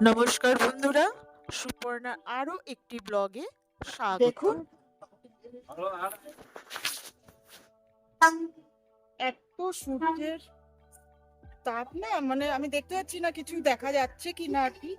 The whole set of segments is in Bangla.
নমস্কার বন্ধুরা সুপর্ণা আরও একটি ব্লগে স্বাগত। দেখুন। এত সূর্যের তাপ না মানে আমি দেখতে পাচ্ছি না কিছু দেখা যাচ্ছে কি না আর কি।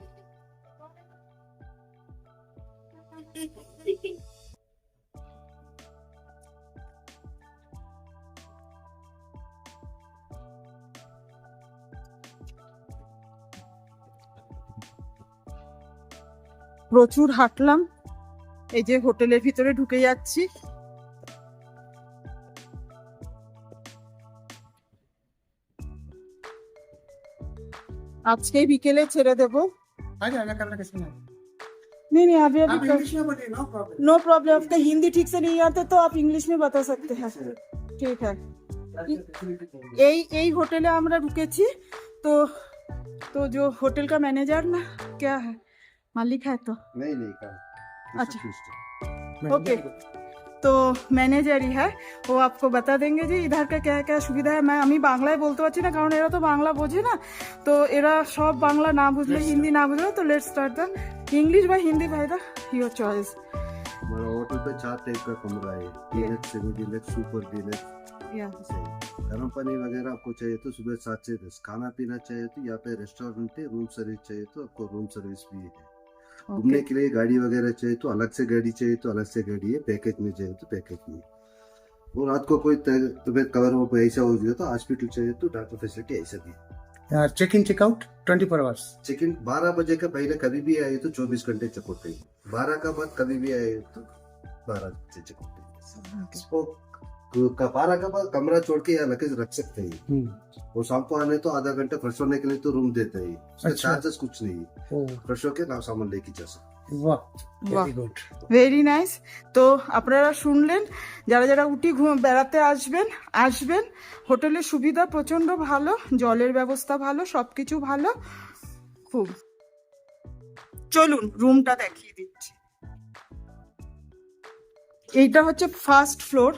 প্রচুর হাঁটলাম এই যে হোটেলের ভিতরে ঢুকে যাচ্ছি আজকে বিকেলে ছেড়ে দেব आजा आजा करना किसी ने नहीं नहीं अभी आप अभी इंग्लिश में बोलिए नो प्रॉब्लम नो प्रॉब्लम आपका हिंदी ठीक से नहीं आता तो आप इंग्लिश में बता सकते हैं ठीक है এই এই হোটেলে আমরা ঢুকেছি তো তো जो होटल का मैनेजर ना क्या है हाँ लिखा है तो। नहीं नहीं अच्छा। ओके। तो मैनेजर ही है वो आपको बता देंगे जी इधर का क्या क्या सुविधा है। আমি বাংলায় বলতে পারছি ना কারণ এরা তো বাংলা বোঝে ना। তো এরা সব বাংলা না বুঝলে হিন্দি না বুঝলে তো লেটস স্টার্ट দ্য इंग्लिश বা হিন্দি ভাই দা ইওর চয়েস हमारा होटल पे चार टाइप का कमरा है। Deluxe semi deluxe super deluxe गर्म पानी वगैरह आपको चाहिए तो सुबह सात से दस खाना पीना चाहिए तो यहाँ पे रेस्टोरेंट है रूम सर्विस चाहिए तो आपको रूम सर्विस भी है। घूमने के लिए गाड़ी वगैरह चाहिए तो अलग से गाड़ी चाहिए तो अलग से गाड़ी है पैकेज में चाहिए तो पैकेज में। और रात को कोई तबीयत कवर हो ऐसा हो गया तो हॉस्पिटल चाहिए तो डॉक्टर फैसिलिटी ऐसा भी। Check in check out twenty four hours check in बारह बजे का पहले कभी भी आए तो चौबीस घंटे चेक होते हैं। बारह का बाद कभी भी आए तो बारह से चेक होते हैं इसको का बारह का बाद कमरा छोड़ के यहाँ लगेज रख सकते हैं और शाम को आने तो आधा घंटा फ्रेश होने के लिए तो रूम देते हैं अच्छा। चार्जेस कुछ नहीं है फ्रेश होके ना सामान लेके जा सकते वाह वाह वेरी गुड ভেরি নাইস তো আপনারা শুনলেন যারা যারা উটি ঘুম বেড়াতে আসবেন আসবেন হোটেলের সুবিধা প্রচন্ড ভালো জলের ব্যবস্থা ভালো সবকিছু ভালো খুব চলুন রুমটা দেখিয়ে দিচ্ছি এইটা হচ্ছে ফার্স্ট ফ্লোর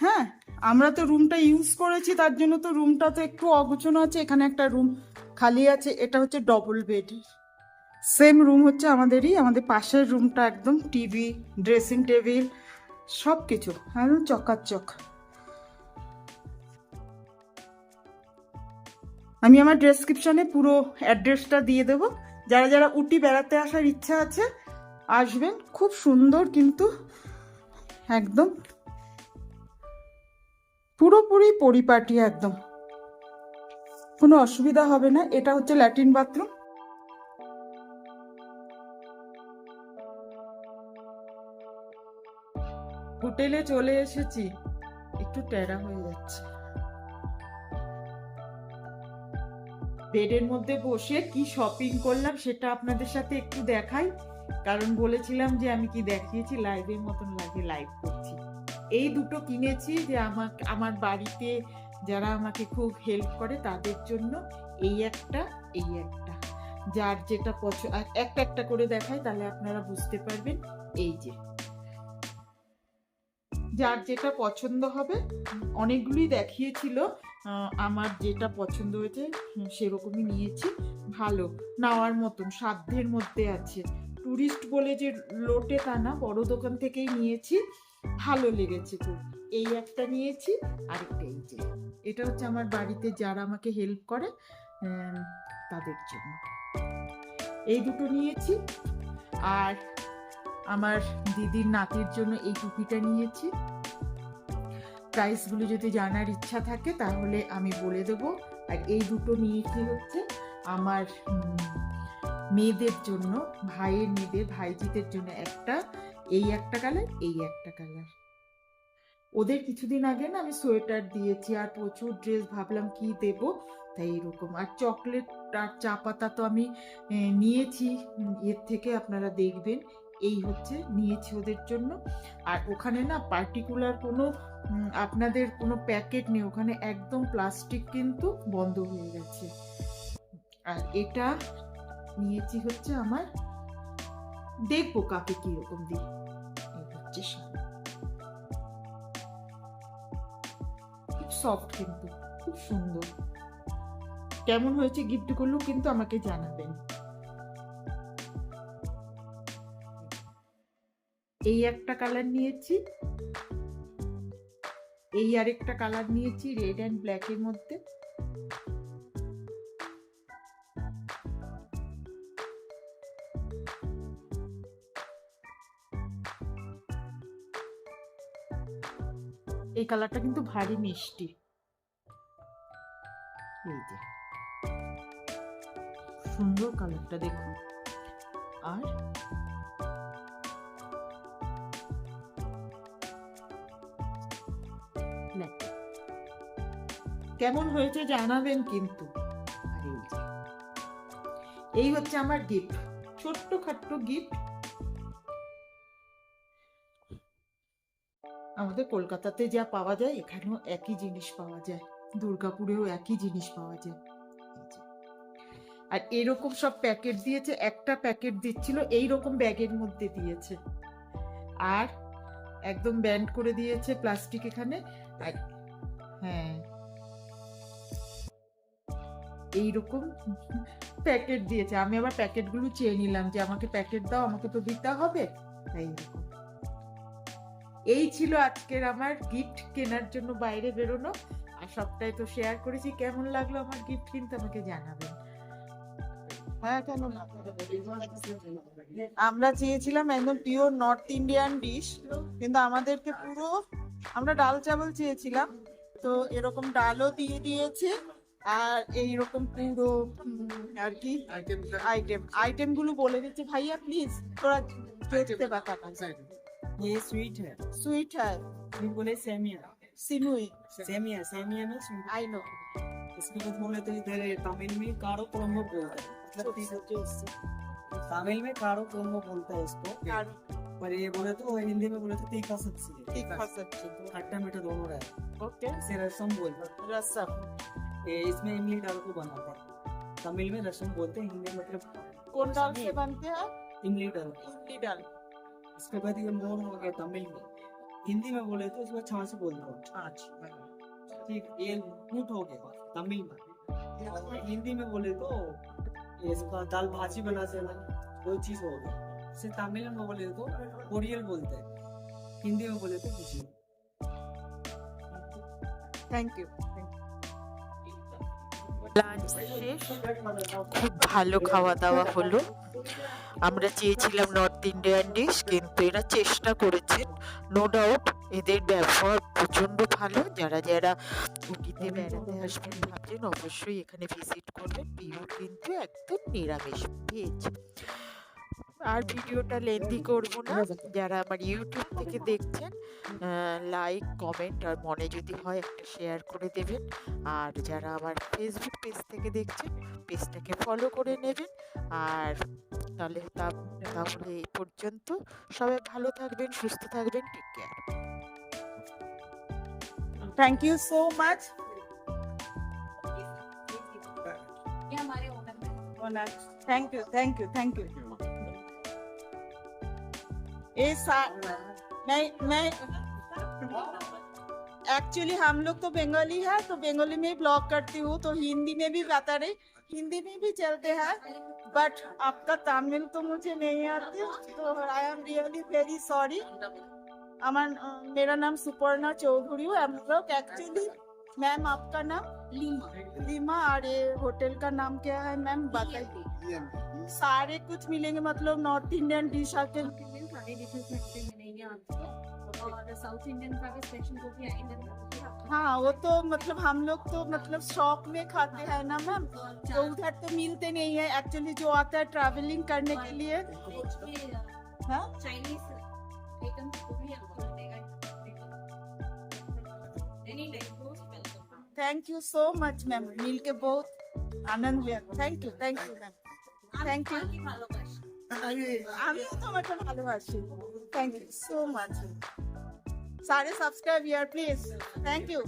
হ্যাঁ আমরা তো রুমটা ইউজ করেছি, তার জন্য তো রুমটা তো একটু অগোছানো আছে। এখানে একটা রুম খালি আছে, এটা হচ্ছে ডবল বেড সেম রুম হচ্ছে আমাদেরই, আমাদের পাশের রুমটা একদম টিভি ড্রেসিং টেবিল সব কিছু একদম চকাচক। আমি আমার ডেসক্রিপশনে পুরো অ্যাড্রেসটা দিয়ে দেব। যারা যারা উটি বেড়াতে আসার ইচ্ছা আছে, আসবেন। খুব সুন্দর কিন্তু একদম পুরোপুরি পরিপাটি একদম। কোনো অসুবিধা হবে না, এটা হচ্ছে ল্যাট্রিন বাথরুম হোটেলে চলে এসেছি, একটু টেরা হয়ে যাচ্ছে। বেডের মধ্যে বসে কি শপিং করলাম সেটা আপনাদের সাথে একটু দেখাই, কারণ বলেছিলাম যে আমি কি দেখিয়েছি লাইভের মতন লাগে লাইভ করছি। এই দুটো কিনেছি যে আমার আমার বাড়িতে যারা আমাকে খুব হেল্প করে তাদের জন্য এই একটা এই একটা। যার যেটা পছন্দ একটা একটা করে দেখাই, তাহলে আপনারা বুঝতে পারবেন এই যে। যার যেটা পছন্দ হবে, অনেকগুলোই দেখিয়েছিল আমার যেটা পছন্দ হয়েছে সেরকমই নিয়েছি, ভালো। নেওয়ার মতন, সাধ্যের মধ্যে আছে। টুরিস্ট বলে যে লোটে তা না, বড় দোকান থেকেই নিয়েছি। ভালো লেগেছে খুব এই একটা নিয়েছি, আরেকটা এই যে। এটা হচ্ছে আমার বাড়িতে যারা আমাকে হেল্প করে তাদের জন্য। এই দুটো নিয়েছি, আর আমার দিদির নাতির জন্য এই টুপিটা নিয়েছি। প্রাইসগুলো যদি জানার ইচ্ছা থাকে, তাহলে আমি বলে দেব। আর এই দুটো নিয়েছি হচ্ছে আমার মেয়েদের জন্য, ভাইয়ের মেয়েদের, ভাইজিদের জন্য একটা এই একটা কালার এই একটা কালার ওদের কিছুদিন আগে না আমি সোয়েটার দিয়েছি, আর প্রচুর ড্রেস ভাবলাম কি দেব, তাই এরকম। আর চকলেট আর চা পাতা তো আমি নিয়েছি এর থেকে আপনারা দেখবেন। এই হচ্ছে, নিয়েছি ওদের জন্য। আর ওখানে না পার্টিকুলার কোনো আপনাদের কোনো প্যাকেট নেই, ওখানে একদম প্লাস্টিক কিন্তু বন্ধ হয়ে গেছে। আর এটা নিয়েছি হচ্ছে আমার দেখব কাকে কীরকম দিই খুব সফট কিন্তু খুব সুন্দর কেমন হয়েছে গিফট করল কিন্তু আমাকে জানাবেন। এই একটা কালার নিয়েছি। এই আরেকটা কালার নিয়েছি রেড অ্যান্ড ব্ল্যাকের মধ্যে। কালারটা কিন্তু ভারী মিষ্টি। এই যে। সুন্দর কালারটা দেখুন। আর? কেমন হয়েছে জানাবেন কিন্তু। এই হচ্ছে আমার গিফট ছোট্ট খাট্ট গিফট আমাদের কলকাতাতে যা পাওয়া যায়, এখানেও একই জিনিস পাওয়া যায়। দুর্গাপুরেও একই জিনিস পাওয়া যায়। আর এরকম সব প্যাকেট দিয়েছে, একটা প্যাকেট দিচ্ছিল এই রকম ব্যাগের মধ্যে দিয়েছে। আর একদম ব্যান্ড করে দিয়েছে প্লাস্টিক এখানে। আর হ্যাঁ। এইরকম প্যাকেট দিয়েছে। আমি আবার প্যাকেটগুলো চেয়ে নিলাম যে, আমাকে প্যাকেট দাও, আমাকে তো দিতে হবে। তাই এরকম। এই ছিল আজকের আমার গিফট কেনার জন্য বাইরে বেরোনো। আর সবটাই তো শেয়ার করেছি। কেমন লাগল আমার গিফট কিন্তু আমাকে জানাবেন। হ্যাঁ? আমরা চেয়েছিলাম একদম পিওর নর্থ ইন্ডিয়ান ডিশ কিন্তু আমাদেরকে পুরো আমরা ডাল চাवल চেয়েছিলাম। তো এরকম ডালও দিয়ে দিয়েছে। আর এইরকম পুরো আর কি? আইটেম আইটেমগুলো বলে দিচ্ছে। ভাইয়া প্লিজ তোরা দেখতে বাতাটা ये स्वीट है स्वीट है फिर बोले सेमिया सिमुई सेमिया सेमिया ना स्वीट आई नो इसको तो बोले तो इधर तमिल में कारो कोलंबो बोलते हैं। मतलब तमिल में कारो कोलंबो बोलता है इसको पर ये बोले तो हिंदी में बोले तो तीखा सब्ज़ी है। तीखा सब्ज़ी। खट्टा मीठा दोनों रहा ओके इसे रसम बोलते रसम। ये इसमें इमली डाल को बनाते हैं। तमिल में रसम बोलते हैं हिंदी मतलब कौन डाल के बनते हैं इमली डाल। इमली डाल। उसके बाद ये मोर हो गया तमिल में। हिंदी में बोले तो उसको छाछ बोलते हो। छाछ हाँ। ठीक ये कूट हो गया तमिल में। हिंदी में बोले तो इसका दाल भाजी बना से ना कोई चीज़ हो गई उसे तमिल में बोले तो कोरियल बोलते हैं। हिंदी में बोले तो कुछ thank you thank you lunch শেষ। খুব ভালো খাওয়া দাওয়া হলো। আমরা চেয়েছিলাম নর্থ ইন্ডিয়ান ডিশ কিন্তু এরা চেষ্টা করেছেন নো ডাউট এদের ব্যবহার প্রচণ্ড ভালো। যারা যারা উটিতে বেড়াতে আসবেন, ভাবছেন অবশ্যই এখানে ভিজিট করবেন। পিওর কিন্তু একদম নিরামিষ। ভেজ। আর ভিডিওটা লেন্দি করব না। যারা আমার ইউটিউব থেকে দেখছেন লাইক কমেন্ট আর মনে যদি হয় একটা শেয়ার করে দেবেন। আর যারা আমার ফেসবুক পেজ থেকে দেখছেন পেজটাকে ফলো করে নেবেন। আর তাহলে তাহলে এই পর্যন্ত। সবাই ভালো থাকবেন সুস্থ থাকবেন take care thank you so much thank you thank you thank you ये सा मैं मैं एक्चुअली हम लोग तो बंगाली है तो बंगाली में ब्लॉग करती हूँ तो हिंदी में भी बता रही। हिंदी में भी चलते हैं बट आपका तमिल तो मुझे नहीं आती तो I am really very sorry Aman मेरा नाम सुपर्णा चौधरी है हम लोग एक्चुअली मैम आपका नाम? लीमा। लीमा और ये होटल का नाम क्या है मैम बताइए। सारे कुछ मिलेंगे मतलब नॉर्थ इंडियन डिश आके सारे डिशेस मिलते मिलेंगे आपको और साउथ इंडियन का भी स्पेशल जो भी आइटम हाँ। वो तो मतलब हम लोग तो मतलब शॉप में खाते हैं ना मैम तो उधर तो मिलते नहीं है। एक्चुअली जो आता है ट्रैवलिंग करने के लिए। हाँ? चाइनीज़ आइटम्स को भी any time thank you so much ma'am मिल के बहुत आनंद हुआ thank you thank you ma'am thank you. আমিও তোমাকে ভালোবাসি। থ্যাংক ইউ সো মাচ সারে সাবস্ক্রাইব ইয়ার প্লিজ থ্যাংক ইউ